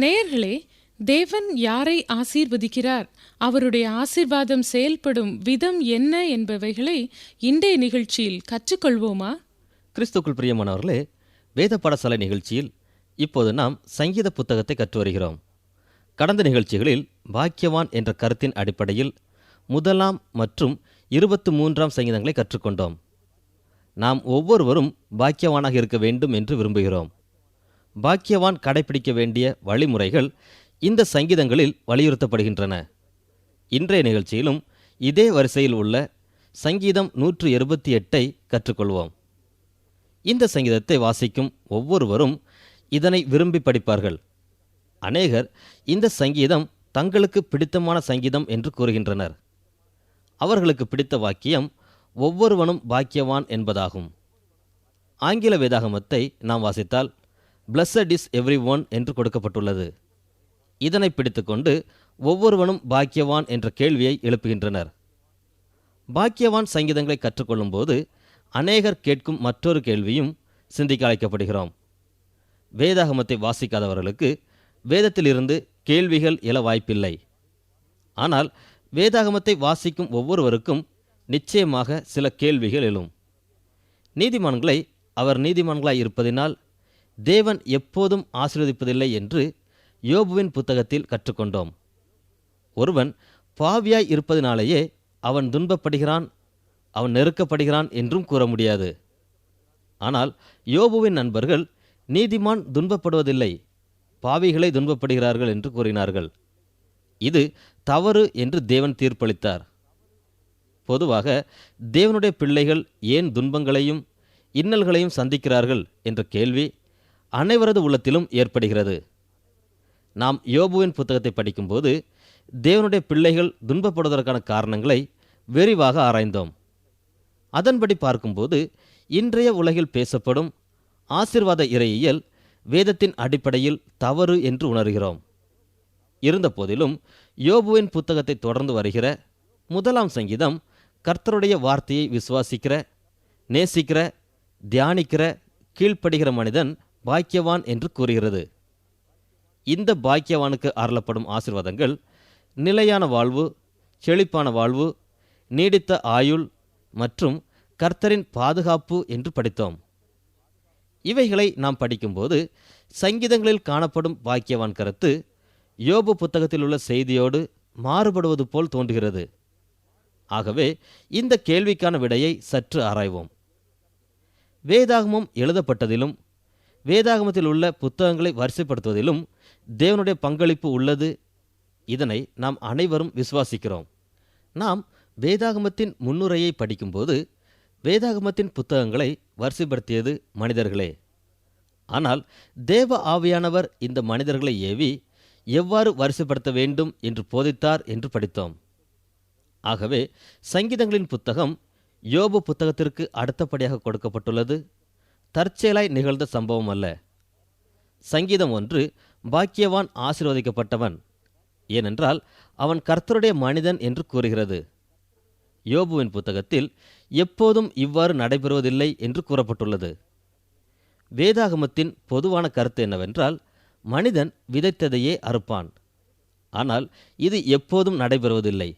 நேயர்களே தேவன் யாரை ஆசீர்வதிக்கிறார்? அவருடைய ஆசீர்வாதம் செயல்படும் விதம் என்ன என்பவைகளை இன்றைய நிகழ்ச்சியில் கற்றுக்கொள்வோமா? கிறிஸ்துக்குள் பிரியமானவர்களே வேத பாடசாலை நிகழ்ச்சியில் இப்போது நாம் சங்கீத புத்தகத்தை கற்று வருகிறோம். கடந்த நிகழ்ச்சிகளில் பாக்கியவான் என்ற கருத்தின் அடிப்படையில் முதலாம் மற்றும் இருபத்து மூன்றாம் சங்கீதங்களை கற்றுக்கொண்டோம். நாம் ஒவ்வொருவரும் பாக்கியவானாக இருக்க வேண்டும் என்று விரும்புகிறோம். பாக்கியவான் கடைபிடிக்க வேண்டிய வழிமுறைகள் இந்த சங்கீதங்களில் வலியுறுத்தப்படுகின்றன. இன்றைய நிகழ்ச்சியிலும் இதே வரிசையில் உள்ள சங்கீதம் நூற்று இருபத்தி எட்டை கற்றுக்கொள்வோம். இந்த சங்கீதத்தை வாசிக்கும் ஒவ்வொருவரும் இதனை விரும்பி படிப்பார்கள். அநேகர் இந்த சங்கீதம் தங்களுக்கு பிடித்தமான சங்கீதம் என்று கூறுகின்றனர். அவர்களுக்கு பிடித்த வாக்கியம் ஒவ்வொருவனும் பாக்கியவான் என்பதாகும். ஆங்கில வேதாகமத்தை நாம் வாசித்தால் பிளஸட் இஸ் எவ்ரி ஒன் என்று கொடுக்கப்பட்டுள்ளது. இதனை பிடித்துக்கொண்டு ஒவ்வொருவனும் பாக்கியவான் என்ற கேள்வியை எழுப்புகின்றனர். பாக்கியவான் சங்கீதங்களை கற்றுக்கொள்ளும்போது அநேகர் கேட்கும் மற்றொரு கேள்வியும் சிந்திக்க அழைக்கப்படுகிறோம். வேதாகமத்தை வாசிக்காதவர்களுக்கு வேதத்திலிருந்து கேள்விகள் எழ வாய்ப்பில்லை. ஆனால் வேதாகமத்தை வாசிக்கும் ஒவ்வொருவருக்கும் நிச்சயமாக சில கேள்விகள் எழும். நீதிமான்களை அவர் நீதிமான்களாய் இருப்பதினால் தேவன் எப்போதும் ஆசீர்வதிப்பதில்லை என்று யோபுவின் புத்தகத்தில் கற்றுக்கொண்டோம். ஒருவன் பாவியாய் இருப்பதினாலேயே அவன் துன்பப்படுகிறான் அவன் நெருக்கப்படுகிறான் என்றும் கூற முடியாது. ஆனால் யோபுவின் நண்பர்கள் நீதிமான் துன்பப்படுவதில்லை பாவிகளை துன்பப்படுகிறார்கள் என்று கூறினார்கள். இது தவறு என்று தேவன் தீர்ப்பளித்தார். பொதுவாக தேவனுடைய பிள்ளைகள் ஏன் துன்பங்களையும் இன்னல்களையும் சந்திக்கிறார்கள் என்ற கேள்வி அனைவரது உள்ளத்திலும் ஏற்படுகிறது. நாம் யோபுவின் புத்தகத்தை படிக்கும்போது தேவனுடைய பிள்ளைகள் துன்பப்படுவதற்கான காரணங்களை விரிவாக ஆராய்ந்தோம். அதன்படி பார்க்கும்போது இன்றைய உலகில் பேசப்படும் ஆசிர்வாத இறையியல் வேதத்தின் அடிப்படையில் தவறு என்று உணர்கிறோம். இருந்தபோதிலும் யோபுவின் புத்தகத்தை தொடர்ந்து வருகிற முதலாம் சங்கீதம் கர்த்தருடைய வார்த்தையை விசுவாசிக்கிற நேசிக்கிற தியானிக்கிற கீழ்ப்படுகிற மனிதன் பாக்கியவான் என்று கூறுகிறது. இந்த பாக்கியவானுக்கு அருளப்படும் ஆசிர்வாதங்கள் நிலையான வாழ்வு செழிப்பான வாழ்வு நீடித்த ஆயுள் மற்றும் கர்த்தரின் பாதுகாப்பு என்று படித்தோம். இவைகளை நாம் படிக்கும்போது சங்கீதங்களில் காணப்படும் பாக்கியவான் கருத்து யோபு புத்தகத்தில் உள்ள செய்தியோடு மாறுபடுவது போல் தோன்றுகிறது. ஆகவே இந்த கேள்விக்கான விடையை சற்று ஆராய்வோம். வேதாகமம் எழுதப்பட்டதிலும் வேதாகமத்தில் உள்ள புத்தகங்களை வரிசைப்படுத்துவதிலும் தேவனுடைய பங்களிப்பு உள்ளது. இதனை நாம் அனைவரும் விசுவாசிக்கிறோம். நாம் வேதாகமத்தின் முன்னுரையை படிக்கும்போது வேதாகமத்தின் புத்தகங்களை வரிசைப்படுத்தியது மனிதர்களே. ஆனால் தேவ ஆவியானவர் இந்த மனிதர்களை ஏவி எவ்வாறு வரிசைப்படுத்த வேண்டும் என்று போதித்தார் என்று படித்தோம். ஆகவே சங்கீதங்களின் புத்தகம் யோபு புத்தகத்திற்கு அடுத்தபடியாக கொடுக்கப்பட்டுள்ளது. தற்செயலாய் நிகழ்ந்த சம்பவம் அல்ல. சங்கீதம் ஒன்று பாக்கியவான் ஆசீர்வதிக்கப்பட்டவன். ஏனென்றால் அவன் கர்த்தருடைய மனிதன் என்று கூறுகிறது. யோபுவின் புத்தகத்தில் எப்போதும் இவ்வாறு நடைபெறுவதில்லை என்று கூறப்பட்டுள்ளது. வேதாகமத்தின் பொதுவான கருத்து என்னவென்றால் மனிதன் விதைத்ததையே அறுப்பான். ஆனால் இது எப்போதும் நடைபெறுவதில்லை.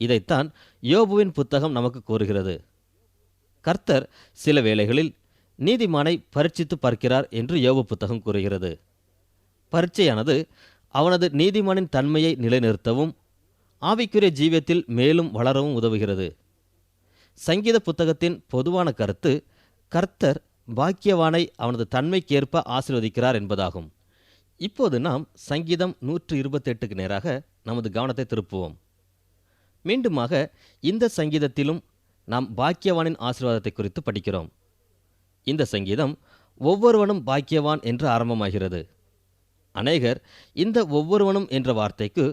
இதைத்தான் யோபுவின் புத்தகம் நமக்கு கூறுகிறது. கர்த்தர் சில வேளைகளில் நீதிமானை பரீட்சித்து பார்க்கிறார் என்று யோக புத்தகம் கூறுகிறது. பரீட்சையானது அவனது நீதிமானின் தன்மையை நிலைநிறுத்தவும் ஆவிக்குரிய ஜீவியத்தில் மேலும் வளரவும் உதவுகிறது. சங்கீத புத்தகத்தின் பொதுவான கருத்து கர்த்தர் பாக்கியவானை அவனது தன்மைக்கேற்ப ஆசீர்வதிக்கிறார் என்பதாகும். இப்போது நாம் சங்கீதம் நூற்று இருபத்தெட்டுக்கு நேராக நமது கவனத்தை திருப்புவோம். மீண்டுமாக இந்த சங்கீதத்திலும் நாம் பாக்கியவானின் ஆசீர்வாதத்தை குறித்து படிக்கிறோம். இந்த சங்கீதம் ஒவ்வொருவனும் பாக்கியவான் என்று ஆரம்பமாகிறது. அநேகர் இந்த ஒவ்வொருவனும் என்ற வார்த்தைக்கு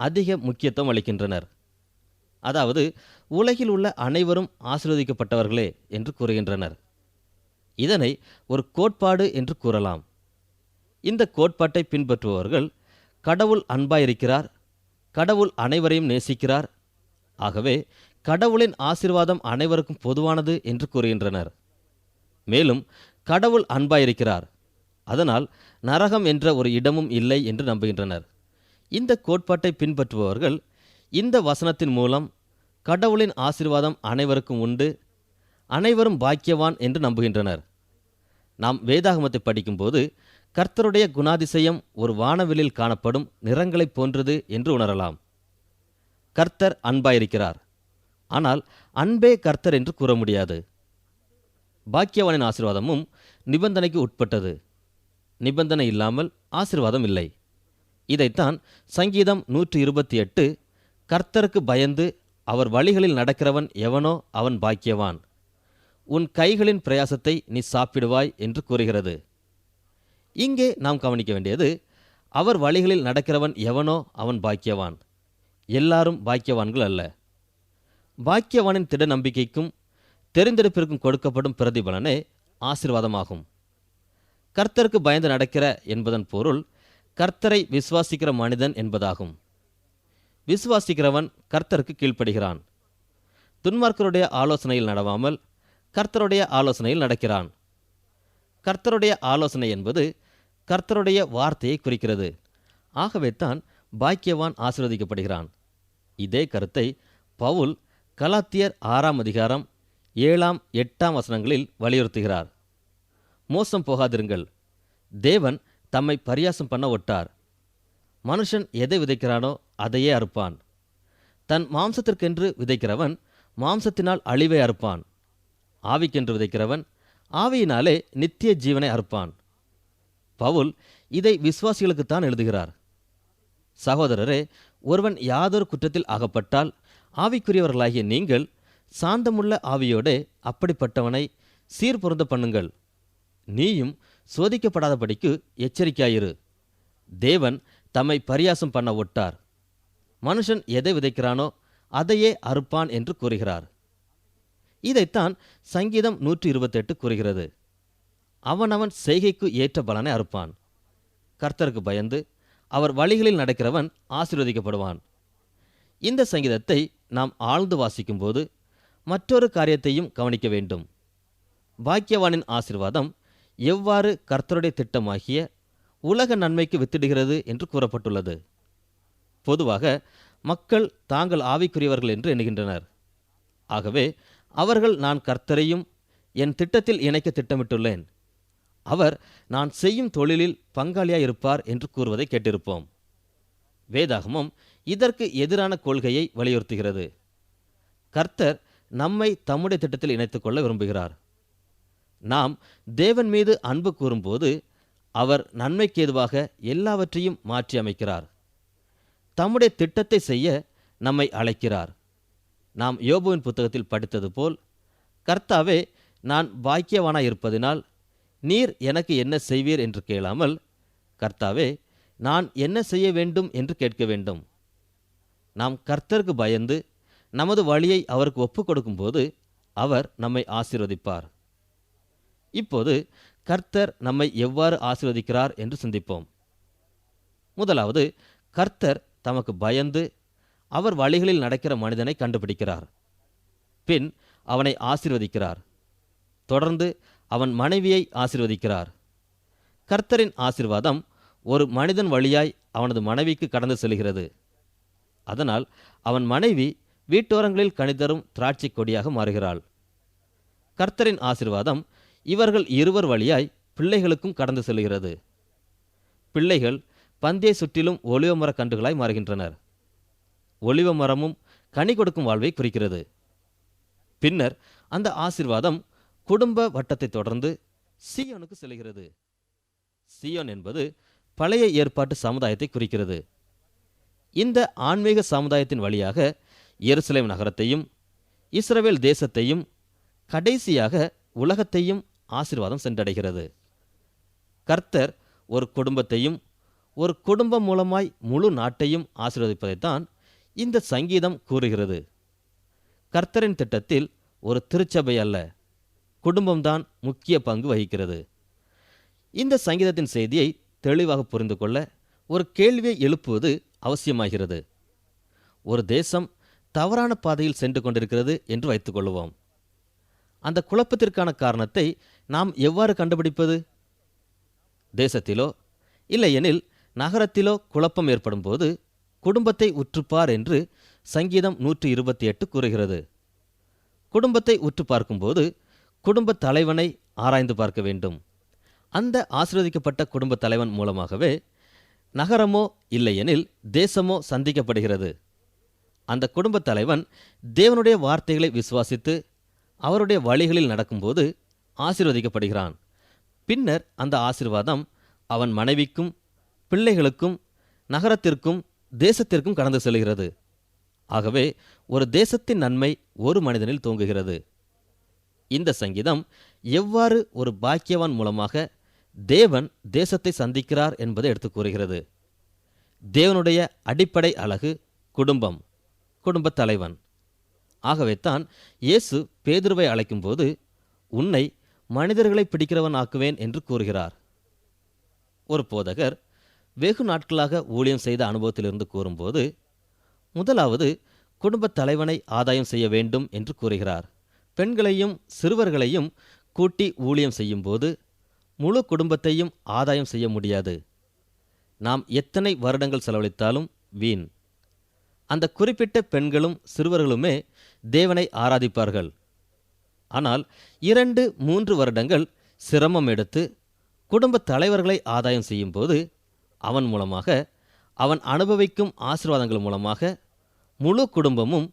அதிக முக்கியத்துவம் அளிக்கின்றனர். அதாவது உலகில் உள்ள அனைவரும் ஆசீர்வதிக்கப்பட்டவர்களே என்று கூறுகின்றனர். இதனை ஒரு கோட்பாடு என்று கூறலாம். இந்த கோட்பாட்டை பின்பற்றுபவர்கள் கடவுள் அன்பாயிருக்கிறார் கடவுள் அனைவரையும் நேசிக்கிறார் ஆகவே கடவுளின் ஆசீர்வாதம் அனைவருக்கும் பொதுவானது என்று கூறுகின்றனர். மேலும் கடவுள் அன்பாயிருக்கிறார். அதனால் நரகம் என்ற ஒரு இடமும் இல்லை என்று நம்புகின்றனர். இந்த கோட்பாட்டை பின்பற்றுபவர்கள் இந்த வசனத்தின் மூலம் கடவுளின் ஆசீர்வாதம் அனைவருக்கும் உண்டு அனைவரும் பாக்கியவான் என்று நம்புகின்றனர். நாம் வேதாகமத்தை படிக்கும்போது கர்த்தருடைய குணாதிசயம் ஒரு வானவெளியில் காணப்படும் நிறங்களைப் போன்றது என்று உணரலாம். கர்த்தர் அன்பாயிருக்கிறார். ஆனால் அன்பே கர்த்தர் என்று கூற முடியாது. பாக்கியவானின் ஆசிர்வாதமும் நிபந்தனைக்கு உட்பட்டது. நிபந்தனை இல்லாமல் ஆசீர்வாதம் இல்லை. இதைத்தான் சங்கீதம் நூற்றி இருபத்தி எட்டு கர்த்தருக்கு பயந்து அவர் வழிகளில் நடக்கிறவன் எவனோ அவன் பாக்கியவான். உன் கைகளின் பிரயாசத்தை நீ சாப்பிடுவாய் என்று கூறுகிறது. இங்கே நாம் கவனிக்க வேண்டியது அவர் வழிகளில் நடக்கிறவன் எவனோ அவன் பாக்கியவான். எல்லாரும் பாக்கியவான்கள் அல்ல. பாக்கியவானின் திட நம்பிக்கைக்கும் தெரிந்தெடுப்பிற்கும் கொடுக்கப்படும் பிரதிபலனே ஆசிர்வாதமாகும். கர்த்தருக்கு பயந்து நடக்கிற என்பதன் பொருள் கர்த்தரை விசுவாசிக்கிற மனிதன் என்பதாகும். விசுவாசிக்கிறவன் கர்த்தருக்கு கீழ்ப்படுகிறான். துன்மார்க்கருடைய ஆலோசனையில் நடவாமல் கர்த்தருடைய ஆலோசனையில் நடக்கிறான். கர்த்தருடைய ஆலோசனை என்பது கர்த்தருடைய வார்த்தையை குறிக்கிறது. ஆகவே தான் பாக்கியவான் ஆசிர்வதிக்கப்படுகிறான். இதே கருத்தை பவுல் கலாத்தியர் ஆறாம் அதிகாரம் ஏழாம் எட்டாம் வசனங்களில் வலியுறுத்துகிறார். மோசம் போகாதிருங்கள். தேவன் தம்மை பரியாசம் பண்ண ஒட்டார். மனுஷன் எதை விதைக்கிறானோ அதையே அறுப்பான். தன் மாம்சத்திற்கென்று விதைக்கிறவன் மாம்சத்தினால் அழிவை அறுப்பான். ஆவிக்கென்று விதைக்கிறவன் ஆவியினாலே நித்திய ஜீவனை அறுப்பான். பவுல் இதை விசுவாசிகளுக்குத்தான் எழுதுகிறார். சகோதரரே ஒருவன் யாதொரு குற்றத்தில் அகப்பட்டால் ஆவிக்குரியவர்களாகிய நீங்கள் சாந்தமுள்ள ஆவியோடே அப்படிப்பட்டவனை சீர்பொருந்த பண்ணுங்கள். நீயும் சோதிக்கப்படாதபடிக்கு எச்சரிக்கையாயிரு. தேவன் தம்மை பரியாசம் பண்ண ஒட்டார். மனுஷன் எதை விதைக்கிறானோ அதையே அறுப்பான் என்று கூறுகிறார். இதைத்தான் சங்கீதம் நூற்றி இருபத்தெட்டு கூறுகிறது. அவனவன் செய்கைக்கு ஏற்ற பலனை அறுப்பான். கர்த்தருக்கு பயந்து அவர் வழிகளில் நடக்கிறவன் ஆசீர்வதிக்கப்படுவான். இந்த சங்கீதத்தை நாம் ஆழ்ந்து வாசிக்கும்போது மற்றொரு காரியத்தையும் கவனிக்க வேண்டும். பாக்கியவானின் ஆசீர்வாதம் எவ்வாறு கர்த்தருடைய திட்டமாகிய உலக நன்மைக்கு வித்திடுகிறது என்று கூறப்பட்டுள்ளது. பொதுவாக மக்கள் தாங்கள் ஆவிக்குரியவர்கள் என்று எண்ணுகின்றனர். ஆகவே அவர்கள் நான் கர்த்தரையும் என் திட்டத்தில் இணைக்க திட்டமிட்டுள்ளேன். அவர் நான் செய்யும் தொழிலில் பங்காளியாக இருப்பார் என்று கூறுவதை கேட்டிருப்போம். வேதாகமம் இதற்கு எதிரான கொள்கையை வலியுறுத்துகிறது. கர்த்தர் நம்மை தம்முடைய திட்டத்தில் இணைத்துக் கொள்ள விரும்புகிறார். நாம் தேவன் மீது அன்பு கூறும்போது அவர் நன்மைக்கு ஏதுவாக எல்லாவற்றையும் மாற்றி அமைக்கிறார். தம்முடைய திட்டத்தை செய்ய நம்மை அழைக்கிறார். நாம் யோபுவின் புத்தகத்தில் படித்தது போல் கர்த்தாவே நான் பாக்கியவானாய் இருப்பதினால் நீர் எனக்கு என்ன செய்வீர்? என்று கேளாமல் கர்த்தாவே நான் என்ன செய்ய வேண்டும்? என்று கேட்க வேண்டும். நாம் கர்த்தருக்கு பயந்து நமது வழியை அவருக்கு ஒப்புக் கொடுக்கும்போது அவர் நம்மை ஆசீர்வதிப்பார். இப்போது கர்த்தர் நம்மை எவ்வாறு ஆசீர்வதிக்கிறார் என்று சிந்திப்போம். முதலாவது கர்த்தர் தமக்கு பயந்து அவர் வழிகளில் நடக்கிற மனிதனை கண்டுபிடிக்கிறார். பின் அவனை ஆசீர்வதிக்கிறார். தொடர்ந்து அவன் மனைவியை ஆசீர்வதிக்கிறார். கர்த்தரின் ஆசீர்வாதம் ஒரு மனிதன் வழியாய் அவனது மனைவிக்கு கடந்து செல்கிறது. அதனால் அவன் மனைவி வீட்டோரங்களில் கணிதரும் திராட்சை கொடியாக மாறுகிறாள். கர்த்தரின் ஆசிர்வாதம் இவர்கள் இருவர் வழியாய் பிள்ளைகளுக்கும் கடந்து செல்கிறது. பிள்ளைகள் பந்தய சுற்றிலும் ஒளிவ மர கன்றுகளாய் மாறுகின்றனர். ஒளிவ மரமும் கனி கொடுக்கும் வாழ்வை குறிக்கிறது. பின்னர் அந்த ஆசீர்வாதம் குடும்ப வட்டத்தை தொடர்ந்து சியோனுக்கு செல்கிறது. சியோன் என்பது பழைய ஏற்பாட்டு சமுதாயத்தை குறிக்கிறது. இந்த ஆன்மீக சமுதாயத்தின் வழியாக எருசலேம் நகரத்தையும் இஸ்ரவேல் தேசத்தையும் கடைசியாக உலகத்தையும் ஆசிர்வாதம் சென்றடைகிறது. கர்த்தர் ஒரு குடும்பத்தையும் ஒரு குடும்பம் மூலமாய் முழு நாட்டையும் ஆசீர்வதிப்பதைத்தான் இந்த சங்கீதம் கூறுகிறது. கர்த்தரின் திட்டத்தில் ஒரு திருச்சபை அல்ல குடும்பம்தான் முக்கிய பங்கு வகிக்கிறது. இந்த சங்கீதத்தின் செய்தியை தெளிவாக புரிந்து கொள்ள ஒரு கேள்வியை எழுப்புவது அவசியமாகிறது. ஒரு தேசம் தவறான பாதையில் சென்று கொண்டிருக்கிறது என்று வைத்துக்கொள்வோம் அந்த குழப்பத்திற்கான காரணத்தை நாம் எவ்வாறு கண்டுபிடிப்பது? தேசத்திலோ இல்லையெனில் நகரத்திலோ குழப்பம் ஏற்படும் போது குடும்பத்தை உற்றுப்பார் என்று சங்கீதம் நூற்றி இருபத்தி எட்டு கூறுகிறது. குடும்பத்தை உற்று பார்க்கும்போது குடும்ப தலைவனை ஆராய்ந்து பார்க்க வேண்டும். அந்த ஆசீர்வதிக்கப்பட்ட குடும்ப தலைவன் மூலமாகவே நகரமோ இல்லையெனில் தேசமோ சந்திக்கப்படுகிறது. அந்த குடும்பத் தலைவன் தேவனுடைய வார்த்தைகளை விசுவாசித்து அவருடைய வழிகளில் நடக்கும்போது ஆசீர்வதிக்கப்படுகிறான். பின்னர் அந்த ஆசீர்வாதம் அவன் மனைவிக்கும் பிள்ளைகளுக்கும் நகரத்திற்கும் தேசத்திற்கும் கடந்து செல்கிறது. ஆகவே ஒரு தேசத்தின் நன்மை ஒரு மனிதனில் தோங்குகிறது. இந்த சங்கீதம் எவ்வாறு ஒரு பாக்கியவான் மூலமாக தேவன் தேசத்தை சந்திக்கிறார் என்பதை எடுத்துக் கூறுகிறது. தேவனுடைய அடிப்படை அழகு குடும்பம். குடும்பத் தலைவன். ஆகவே தான் இயேசு பேதுருவை அழைக்கும்போது உன்னை மனிதர்களை பிடிக்கிறவன் ஆக்குவேன் என்று கூறுகிறார். ஒரு போதகர் வெகு நாட்களாக ஊழியம் செய்த அனுபவத்திலிருந்து கூறும்போது முதலாவது குடும்பத் தலைவனை ஆதாயம் செய்ய வேண்டும் என்று கூறுகிறார். பெண்களையும் சிறுவர்களையும் கூட்டி ஊழியம் செய்யும்போது முழு குடும்பத்தையும் ஆதாயம் செய்ய முடியாது. நாம் எத்தனை வருடங்கள் செலவழித்தாலும் வீண். அந்த குறிப்பிட்ட பெண்களும் சிறுவர்களுமே தேவனை ஆராதிப்பார்கள். ஆனால் இரண்டு மூன்று வருடங்கள் சிரமம் எடுத்து குடும்பத் தலைவர்களை ஆதாயம் செய்யும்போது அவன் மூலமாக அவன் அனுபவிக்கும் ஆசீர்வாதங்கள் மூலமாக முழு குடும்பமும்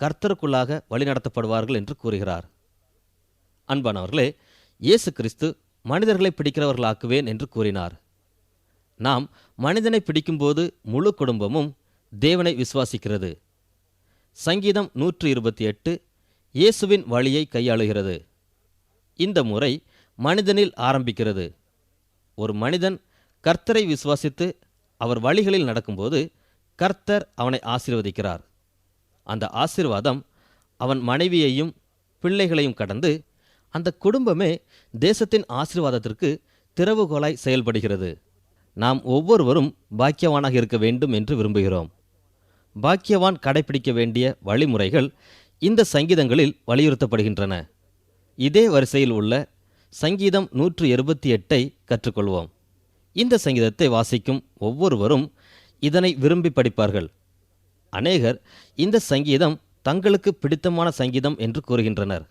கர்த்தருக்குள்ளாக வழிநடத்தப்படுவார்கள் என்று கூறுகிறார். அன்பானவர்களே இயேசு கிறிஸ்து மனிதர்களை பிடிக்கிறவர்களாக்குவேன் என்று கூறினார். நாம் மனிதனை பிடிக்கும்போது முழு குடும்பமும் தேவனை விசுவாசிக்கிறது. சங்கீதம் நூற்று இருபத்தி எட்டு இயேசுவின் வழியை கையாளுகிறது. இந்த முறை மனிதனில் ஆரம்பிக்கிறது. ஒரு மனிதன் கர்த்தரை விசுவாசித்து அவர் வழிகளில் நடக்கும்போது கர்த்தர் அவனை ஆசீர்வதிக்கிறார். அந்த ஆசீர்வாதம் அவன் மனைவியையும் பிள்ளைகளையும் கடந்து அந்த குடும்பமே தேசத்தின் ஆசீர்வாதத்திற்கு திறவுகோலாய் செயல்படுகிறது. நாம் ஒவ்வொருவரும் பாக்கியவானாக இருக்க வேண்டும் என்று விரும்புகிறோம். பாக்கியவான் கடைபிடிக்க வேண்டிய வழிமுறைகள் இந்த சங்கீதங்களில் வலியுறுத்தப்படுகின்றன. இதே வரிசையில் உள்ள சங்கீதம் நூற்று இருபத்தி எட்டை கற்றுக்கொள்வோம். இந்த சங்கீதத்தை வாசிக்கும் ஒவ்வொருவரும் இதனை விரும்பி படிப்பார்கள். அநேகர் இந்த சங்கீதம் தங்களுக்கு பிடித்தமான சங்கீதம் என்று கூறுகின்றனர்.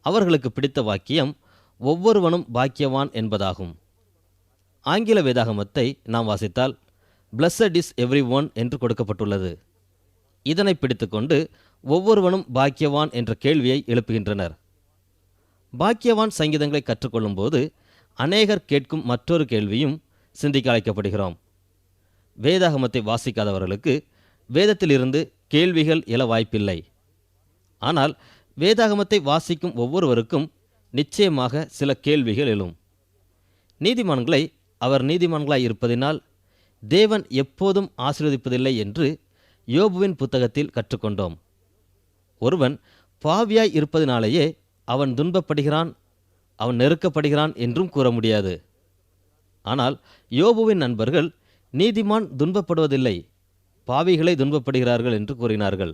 அவர்களுக்கு பிடித்த வாக்கியம் ஒவ்வொருவனும் பாக்கியவான் என்பதாகும். ஆங்கில வேதாகமத்தை நாம் வாசித்தால் பிளஸட் இஸ் எவ்ரி ஒன் என்று கொடுக்கப்பட்டுள்ளது. இதனை பிடித்துக்கொண்டு ஒவ்வொருவனும் பாக்கியவான் என்ற கேள்வியை எழுப்புகின்றனர். பாக்கியவான் சங்கீதங்களை கற்றுக்கொள்ளும்போது அநேகர் கேட்கும் மற்றொரு கேள்வியும் சிந்திக்க அழைக்கப்படுகிறோம். வேதாகமத்தை வாசிக்காதவர்களுக்கு வேதத்திலிருந்து கேள்விகள் எழ வாய்ப்பில்லை. ஆனால் வேதாகமத்தை வாசிக்கும் ஒவ்வொருவருக்கும் நிச்சயமாக சில கேள்விகள் எழும். நீதிமான்களை அவர் நீதிமான்களாய் இருப்பதினால் தேவன் எப்போதும் ஆசீர்வதிப்பதில்லை என்று யோபுவின் புத்தகத்தில் கற்றுக்கொண்டோம். ஒருவன் பாவியாய் இருப்பதினாலேயே அவன் துன்பப்படுகிறான் அவன் நெருக்கப்படுகிறான் என்றும் கூற முடியாது. ஆனால் யோபுவின் நண்பர்கள் நீதிமான் துன்பப்படுவதில்லை பாவிகளை துன்பப்படுகிறார்கள் என்று கூறினார்கள்.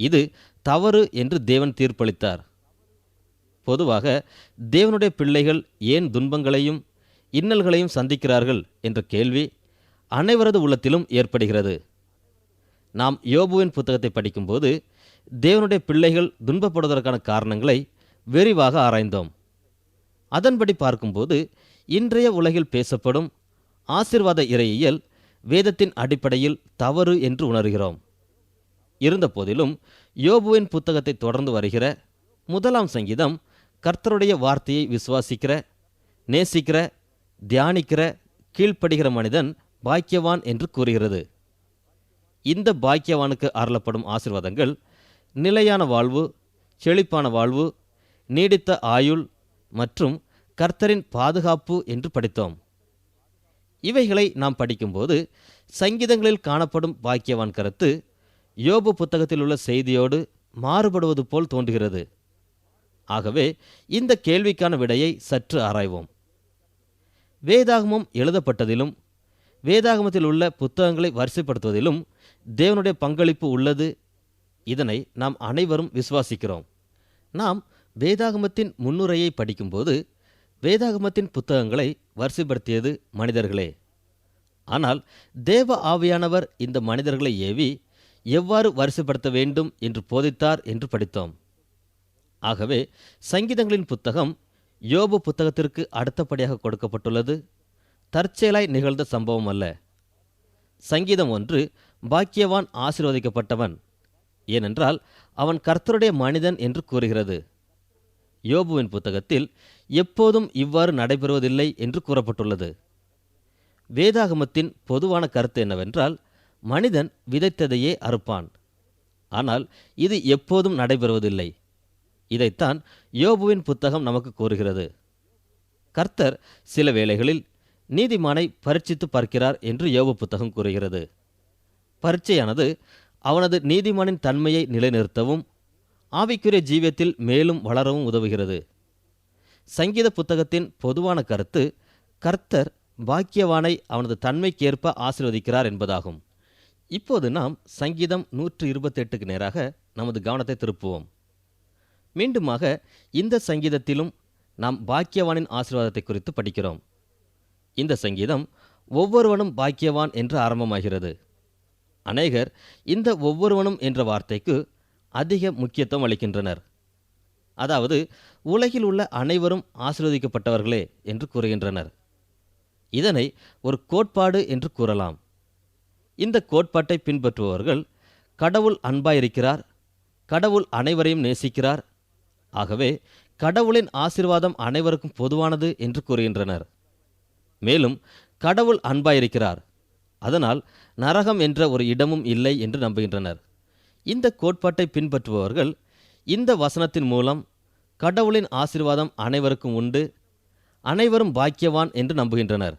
இது தவறு என்று தேவன் தீர்ப்பளித்தார். பொதுவாக தேவனுடைய பிள்ளைகள் ஏன் துன்பங்களையும் இன்னல்களையும் சந்திக்கிறார்கள் என்ற கேள்வி அனைவரது உள்ளத்திலும் ஏற்படுகிறது. நாம் யோபுவின் புத்தகத்தை படிக்கும்போது தேவனுடைய பிள்ளைகள் துன்பப்படுவதற்கான காரணங்களை விரிவாக ஆராய்ந்தோம். அதன்படி பார்க்கும்போது இன்றைய உலகில் பேசப்படும் ஆசிர்வாத இறையியல் வேதத்தின் அடிப்படையில் தவறு என்று உணர்கிறோம். இருந்தபோதிலும் யோபுவின் புத்தகத்தை தொடர்ந்து வருகிற முதலாம் சங்கீதம் கர்த்தருடைய வார்த்தையை விசுவாசிக்கிற நேசிக்கிற தியானிக்கிற கீழ்ப்படுகிற மனிதன் பாக்கியவான் என்று கூறுகிறது. இந்த பாக்கியவானுக்கு அருளப்படும் ஆசீர்வாதங்கள் நிலையான வாழ்வு செழிப்பான வாழ்வு நீடித்த ஆயுள் மற்றும் கர்த்தரின் பாதுகாப்பு என்று படித்தோம். இவைகளை நாம் படிக்கும்போது சங்கீதங்களில் காணப்படும் பாக்கியவான் கருத்து யோபு புத்தகத்தில் உள்ள செய்தியோடு மாறுபடுவது போல் தோன்றுகிறது. ஆகவே இந்த கேள்விக்கான விடையை சற்று ஆராய்வோம். வேதாகமம் எழுதப்பட்டதிலும் வேதாகமத்தில் உள்ள புத்தகங்களை வரிசைப்படுத்துவதிலும் தேவனுடைய பங்களிப்பு உள்ளது. இதனை நாம் அனைவரும் விசுவாசிக்கிறோம். நாம் வேதாகமத்தின் முன்னுரையை படிக்கும்போது வேதாகமத்தின் புத்தகங்களை வரிசைப்படுத்தியது மனிதர்களே. ஆனால் தேவ ஆவியானவர் இந்த மனிதர்களை ஏவி எவ்வாறு வரிசைப்படுத்த வேண்டும் என்று போதித்தார் என்று படித்தோம். ஆகவே சங்கீதங்களின் புத்தகம் யோபு புத்தகத்திற்கு அடுத்தபடியாக கொடுக்கப்பட்டுள்ளது. தற்செயலாய் நிகழ்ந்த சம்பவம் அல்ல. சங்கீதம் ஒன்று பாக்கியவான் ஆசீர்வதிக்கப்பட்டவன். ஏனென்றால் அவன் கர்த்தருடைய மனிதன் என்று கூறுகிறது. யோபுவின் புத்தகத்தில் எப்போதும் இவ்வாறு நடைபெறுவதில்லை என்று கூறப்பட்டுள்ளது. வேதாகமத்தின் பொதுவான கருத்து என்னவென்றால் மனிதன் விதைத்ததையே அறுப்பான். ஆனால் இது எப்போதும் நடைபெறுவதில்லை. இதைத்தான் யோபுவின் புத்தகம் நமக்கு கூறுகிறது. கர்த்தர் சில வேளைகளில் நீதிமானை பரீட்சித்து பார்க்கிறார் என்று யோக புத்தகம் கூறுகிறது. பரீட்சையானது அவனது நீதிமானின் தன்மையை நிலைநிறுத்தவும் ஆவிக்குரிய ஜீவியத்தில் மேலும் வளரவும் உதவுகிறது. சங்கீத புத்தகத்தின் பொதுவான கருத்து கர்த்தர் பாக்கியவானை அவனது தன்மைக்கேற்ப ஆசிர்வதிக்கிறார் என்பதாகும். இப்போது நாம் சங்கீதம் நூற்று இருபத்தெட்டுக்கு நேராக நமது கவனத்தை திருப்புவோம். மீண்டுமாக இந்த சங்கீதத்திலும் நாம் பாக்கியவானின் ஆசீர்வாதத்தை குறித்து படிக்கிறோம். இந்த சங்கீதம் ஒவ்வொருவனும் பாக்கியவான் என்று ஆரம்பமாகிறது. அநேகர் இந்த ஒவ்வொருவனும் என்ற வார்த்தைக்கு அதிக முக்கியத்துவம் அளிக்கின்றனர். அதாவது உலகில் உள்ள அனைவரும் ஆசீர்வதிக்கப்பட்டவர்களே என்று கூறுகின்றனர். இதனை ஒரு கோட்பாடு என்று கூறலாம். இந்த கோட்பாட்டை பின்பற்றுபவர்கள் கடவுள் அன்பாயிருக்கிறார் கடவுள் அனைவரையும் நேசிக்கிறார். ஆகவே கடவுளின் ஆசிர்வாதம் அனைவருக்கும் பொதுவானது என்று கூறுகின்றனர். மேலும் கடவுள் அன்பாயிருக்கிறார். அதனால் நரகம் என்ற ஒரு இடமும் இல்லை என்று நம்புகின்றனர். இந்த கோட்பாட்டை பின்பற்றுபவர்கள் இந்த வசனத்தின் மூலம் கடவுளின் ஆசீர்வாதம் அனைவருக்கும் உண்டு அனைவரும் பாக்கியவான் என்று நம்புகின்றனர்.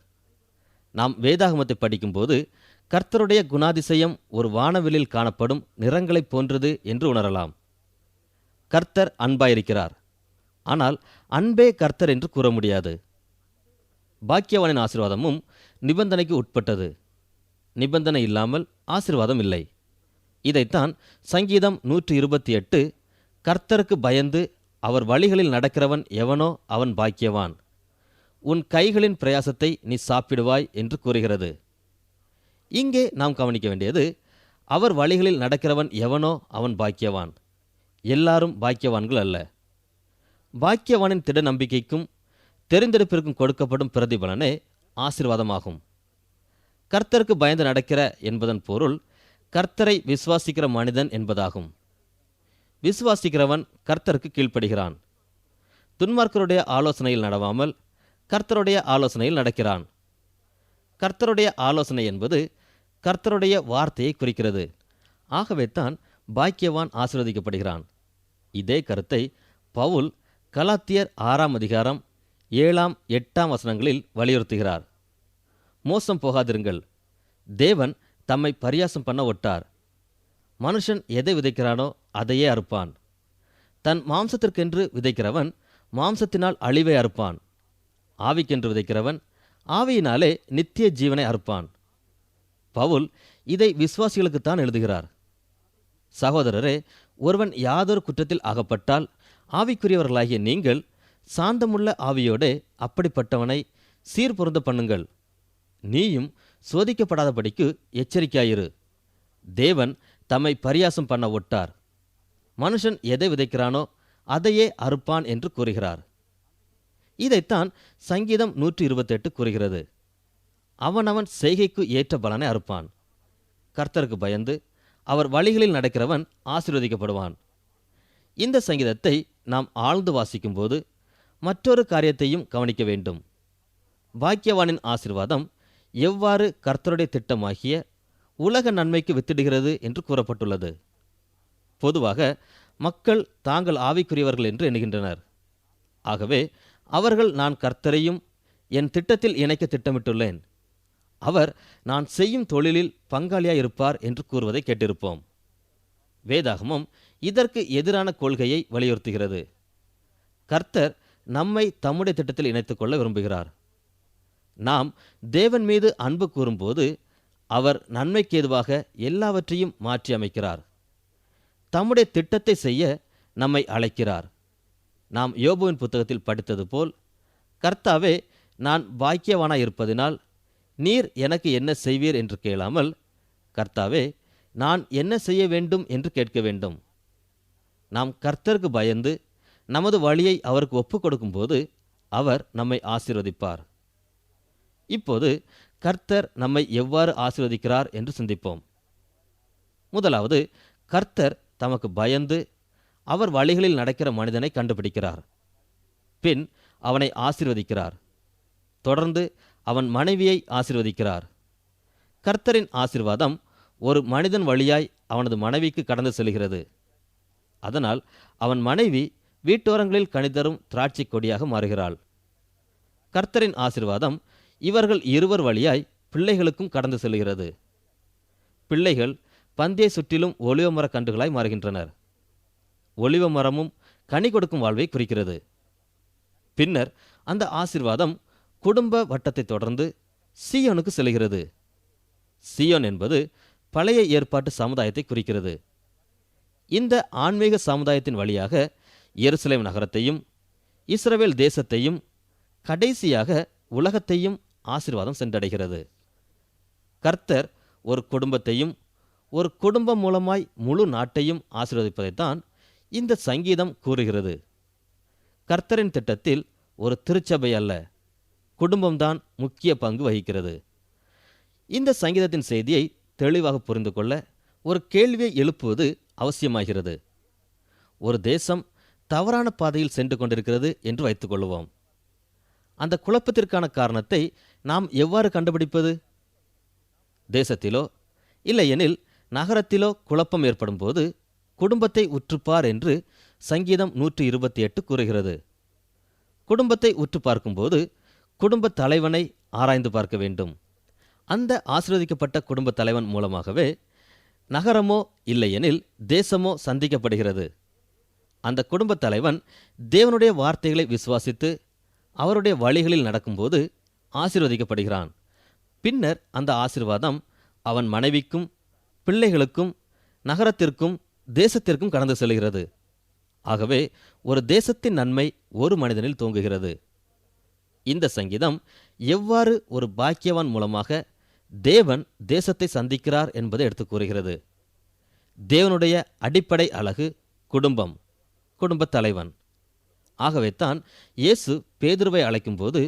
நாம் வேதாகமத்தை படிக்கும்போது கர்த்தருடைய குணாதிசயம் ஒரு வானவிலில் காணப்படும் நிறங்களைப் போன்றது என்று உணரலாம். கர்த்தர் அன்பாயிருக்கிறார். ஆனால் அன்பே கர்த்தர் என்று கூற முடியாது. பாக்கியவானின் ஆசிர்வாதமும் நிபந்தனைக்கு உட்பட்டது. நிபந்தனை இல்லாமல் ஆசீர்வாதம் இல்லை. இதைத்தான் சங்கீதம் நூற்றி இருபத்தி எட்டு கர்த்தருக்கு பயந்து அவர் வழிகளில் நடக்கிறவன் எவனோ அவன் பாக்கியவான். உன் கைகளின் பிரயாசத்தை நீ சாப்பிடுவாய் என்று கூறுகிறது. இங்கே நாம் கவனிக்க வேண்டியது அவர் வழிகளில் நடக்கிறவன் எவனோ அவன் பாக்கியவான். எல்லாரும் பாக்கியவான்கள் அல்ல. பாக்கியவானின் திட நம்பிக்கைக்கும் தெரிந்தெடுப்பிற்கும் கொடுக்கப்படும் பிரதிபலனே ஆசீர்வாதமாகும். கர்த்தருக்கு பயந்து நடக்கிற என்பதன் பொருள் கர்த்தரை விசுவாசிக்கிற மனிதன் என்பதாகும். விசுவாசிக்கிறவன் கர்த்தருக்கு கீழ்ப்படுகிறான். துன்மார்க்கருடைய ஆலோசனையில் நடவாமல் கர்த்தருடைய ஆலோசனையில் நடக்கிறான். கர்த்தருடைய ஆலோசனை என்பது கர்த்தருடைய வார்த்தையை குறிக்கிறது. ஆகவே தான் பாக்கியவான் ஆசிர்வதிக்கப்படுகிறான். இதே கருத்தை பவுல் கலாத்தியர் ஆறாம் அதிகாரம் ஏழாம் எட்டாம் வசனங்களில் வலியுறுத்துகிறார். மோசம் போகாதிருங்கள். தேவன் தம்மை பரியாசம் பண்ண ஒட்டார். மனுஷன் எதை விதைக்கிறானோ அதையே அறுப்பான். தன் மாம்சத்திற்கென்று விதைக்கிறவன் மாம்சத்தினால் அழிவை அறுப்பான். ஆவிக்கென்று விதைக்கிறவன் ஆவியினாலே நித்திய ஜீவனை அறுப்பான். பவுல் இதை விசுவாசிகளுக்குத்தான் எழுதுகிறார். சகோதரரே ஒருவன் யாதொரு குற்றத்தில் அகப்பட்டால் ஆவிக்குரியவர்களாகிய நீங்கள் சாந்தமுள்ள ஆவியோடு அப்படிப்பட்டவனை சீர்பொருந்த பண்ணுங்கள். நீயும் சோதிக்கப்படாதபடிக்கு எச்சரிக்கையாயிரு. தேவன் தம்மை பரியாசம் பண்ண ஒட்டார். மனுஷன் எதை விதைக்கிறானோ அதையே அறுப்பான் என்று கூறுகிறார். இதைத்தான் சங்கீதம் நூற்றி இருபத்தெட்டு கூறுகிறது. அவனவன் செய்கைக்கு ஏற்ற பலனை அறுப்பான். கர்த்தருக்கு பயந்து அவர் வழிகளில் நடக்கிறவன் ஆசீர்வதிக்கப்படுவான். இந்த சங்கீதத்தை நாம் ஆழ்ந்து வாசிக்கும்போது மற்றொரு காரியத்தையும் கவனிக்க வேண்டும். பாக்கியவானின் ஆசீர்வாதம் எவ்வாறு கர்த்தருடைய திட்டமாகிய உலக நன்மைக்கு வித்திடுகிறது என்று கூறப்பட்டுள்ளது. பொதுவாக மக்கள் தாங்கள் ஆவிக்குரியவர்கள் என்று எண்ணுகின்றனர். ஆகவே அவர்கள் நான் கர்த்தரையும் என் திட்டத்தில் இணைக்க திட்டமிட்டுள்ளேன். அவர் நான் செய்யும் தொழிலில் பங்காளியாக இருப்பார் என்று கூறுவதை கேட்டிருப்போம். வேதாகமம் இதற்கு எதிரான கொள்கையை வலியுறுத்துகிறது. கர்த்தர் நம்மை தம்முடைய திட்டத்தில் இணைத்துக் கொள்ள விரும்புகிறார். நாம் தேவன் மீது அன்பு கூறும்போது அவர் நன்மைக்கு எதுவாக எல்லாவற்றையும் மாற்றி அமைக்கிறார். தம்முடைய திட்டத்தை செய்ய நம்மை அழைக்கிறார். நாம் யோபுவின் புத்தகத்தில் படித்தது போல் கர்த்தாவே நான் பாக்கியவானாய் இருப்பதினால் நீர் எனக்கு என்ன செய்வீர் என்று கேளாமல் கர்த்தாவே நான் என்ன செய்ய வேண்டும் என்று கேட்க வேண்டும். நாம் கர்த்தருக்கு பயந்து நமது வழியை அவருக்கு ஒப்புக் கொடுக்கும்போது அவர் நம்மை ஆசீர்வதிப்பார். இப்போது கர்த்தர் நம்மை எவ்வாறு ஆசீர்வதிக்கிறார் என்று சிந்திப்போம். முதலாவது கர்த்தர் தமக்கு பயந்து அவர் வழிகளில் நடக்கிற மனிதனை கண்டுபிடிக்கிறார். பின் அவனை ஆசீர்வதிக்கிறார். தொடர்ந்து அவன் மனைவியை ஆசீர்வதிக்கிறார். கர்த்தரின் ஆசீர்வாதம் ஒரு மனிதன் வழியாய் அவனது மனைவிக்கு கடந்து செல்கிறது. அதனால் அவன் மனைவி வீட்டோரங்களில் கணிதரும் திராட்சை கொடியாக மாறுகிறாள். கர்த்தரின் ஆசீர்வாதம் இவர்கள் இருவர் வழியாய் பிள்ளைகளுக்கும் கடந்து செல்கிறது. பிள்ளைகள் பந்தியை சுற்றிலும் ஒளிவ மர கன்றுகளாய் மாறுகின்றனர். ஒளிவ மரமும் கனி கொடுக்கும் வாழ்வை குறிக்கிறது. பின்னர் அந்த ஆசீர்வாதம் குடும்ப வட்டத்தை தொடர்ந்து சீயோனுக்கு செல்கிறது. சியோன் என்பது பழைய ஏற்பாட்டு சமுதாயத்தை குறிக்கிறது. இந்த ஆன்மீக சமுதாயத்தின் வழியாக எருசலேம் நகரத்தையும் இஸ்ரவேல் தேசத்தையும் கடைசியாக உலகத்தையும் ஆசீர்வாதம் சென்றடைகிறது. கர்த்தர் ஒரு குடும்பத்தையும் ஒரு குடும்பம் மூலமாய் முழு நாட்டையும் ஆசீர்வதிப்பதைத்தான் இந்த சங்கீதம் கூறுகிறது. கர்த்தரின் திட்டத்தில் ஒரு திருச்சபை அல்ல குடும்பம்தான் முக்கிய பங்கு வகிக்கிறது. இந்த சங்கீதத்தின் செய்தியை தெளிவாக புரிந்து கொள்ள ஒரு கேள்வியை எழுப்புவது அவசியமாகிறது. ஒரு தேசம் தவறான பாதையில் சென்று கொண்டிருக்கிறது என்று வைத்துக்கொள்வோம் அந்த குழப்பத்திற்கான காரணத்தை நாம் எவ்வாறு கண்டுபிடிப்பது? தேசத்திலோ இல்லையெனில் நகரத்திலோ குழப்பம் ஏற்படும் போது குடும்பத்தை உற்றுப்பார் என்று சங்கீதம் நூற்றி இருபத்தி எட்டு கூறுகிறது. குடும்பத்தை உற்று பார்க்கும்போது குடும்ப தலைவனை ஆராய்ந்து பார்க்க வேண்டும். அந்த ஆசீர்வதிக்கப்பட்ட குடும்ப தலைவன் மூலமாகவே நகரமோ இல்லையெனில் தேசமோ சந்திக்கப்படுகிறது. அந்த குடும்பத் தலைவன் தேவனுடைய வார்த்தைகளை விசுவாசித்து அவருடைய வழிகளில் நடக்கும்போது ஆசிர்வதிக்கப்படுகிறான். பின்னர் அந்த ஆசீர்வாதம் அவன் மனைவிக்கும் பிள்ளைகளுக்கும் நகரத்திற்கும் தேசத்திற்கும் கடந்து செல்கிறது. ஆகவே ஒரு தேசத்தின் நன்மை ஒரு மனிதனில் தோங்குகிறது. இந்த சங்கீதம் எவ்வாறு ஒரு பாக்கியவான் மூலமாக தேவன் தேசத்தை சந்திக்கிறார் என்பதை எடுத்து கூறுகிறது. தேவனுடைய அடிப்படை அழகு குடும்பம். குடும்பத் தலைவன் ஆகவேத்தான் இயேசு பேதுருவை அழைக்கும்போது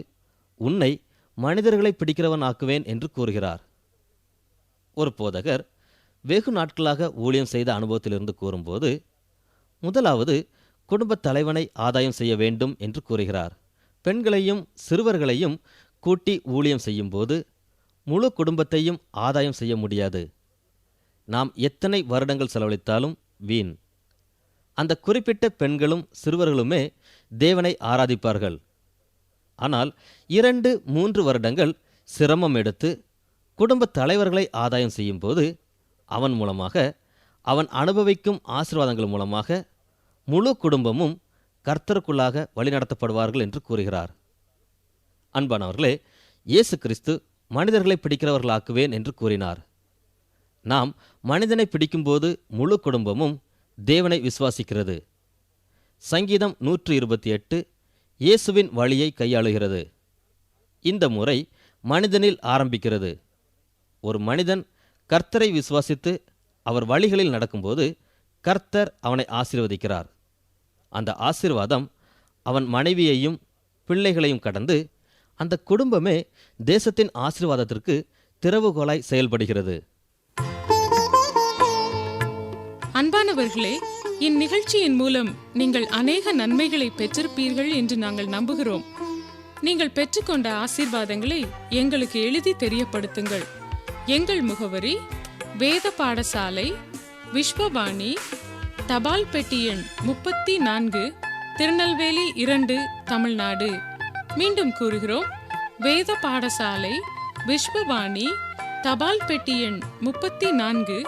உன்னை மனிதர்களை பிடிக்கிறவன் ஆக்குவேன் என்று கூறுகிறார். ஒரு போதகர் வெகு நாட்களாக ஊழியம் செய்த அனுபவத்திலிருந்து கூறும்போது முதலாவது குடும்பத் தலைவனை ஆதாயம் செய்ய வேண்டும் என்று கூறுகிறார். பெண்களையும் சிறுவர்களையும் கூட்டி ஊழியம் செய்யும்போது முழு குடும்பத்தையும் ஆதாயம் செய்ய முடியாது. நாம் எத்தனை வருடங்கள் செலவழித்தாலும் வீண். அந்த குறிப்பிட்ட பெண்களும் சிறுவர்களுமே தேவனை ஆராதிப்பார்கள். ஆனால் இரண்டு மூன்று வருடங்கள் சிரமம் எடுத்து குடும்ப தலைவர்களை ஆதாயம் செய்யும்போது அவன் மூலமாக அவன் அனுபவிக்கும் ஆசீர்வாதங்கள் மூலமாக முழு குடும்பமும் கர்த்தருக்குள்ளாக வழிநடத்தப்படுவார்கள் என்று கூறுகிறார். அன்பானவர்களே இயேசு கிறிஸ்து மனிதர்களை பிடிக்கிறவர்களாக்குவேன் என்று கூறினார். நாம் மனிதனை பிடிக்கும்போது முழு குடும்பமும் தேவனை விசுவாசிக்கிறது. சங்கீதம் நூற்று இருபத்தி எட்டு இயேசுவின் வழியை கையாளுகிறது. இந்த முறை மனிதனில் ஆரம்பிக்கிறது. ஒரு மனிதன் கர்த்தரை விசுவாசித்து அவர் வழிகளில் நடக்கும்போது கர்த்தர் அவனை ஆசீர்வதிக்கிறார். அந்த ஆசீர்வாதம் அவன் மனைவியையும் பிள்ளைகளையும் கடந்து அந்த குடும்பமே தேசத்தின் ஆசீர்வாதத்திற்கு திறவுகோலாய் செயல்படுகிறது. அன்பானவர்களே இந்நிகழ்ச்சியின் மூலம் நீங்கள் அநேக நன்மைகளை பெற்றிருப்பீர்கள் என்று நாங்கள் நம்புகிறோம். நீங்கள் பெற்றுக்கொண்ட ஆசீர்வாதங்களை எங்களுக்கு எழுதி தெரியப்படுத்துங்கள். எங்கள் முகவரி வேத பாடசாலை விஸ்வவாணி தபால் பெட்டி எண் முப்பத்தி நான்கு திருநெல்வேலி இரண்டு தமிழ்நாடு. மீண்டும் கூறுகிறோம் வேத பாடசாலை விஸ்வவாணி தபால் பெட்டி எண் முப்பத்தி நான்கு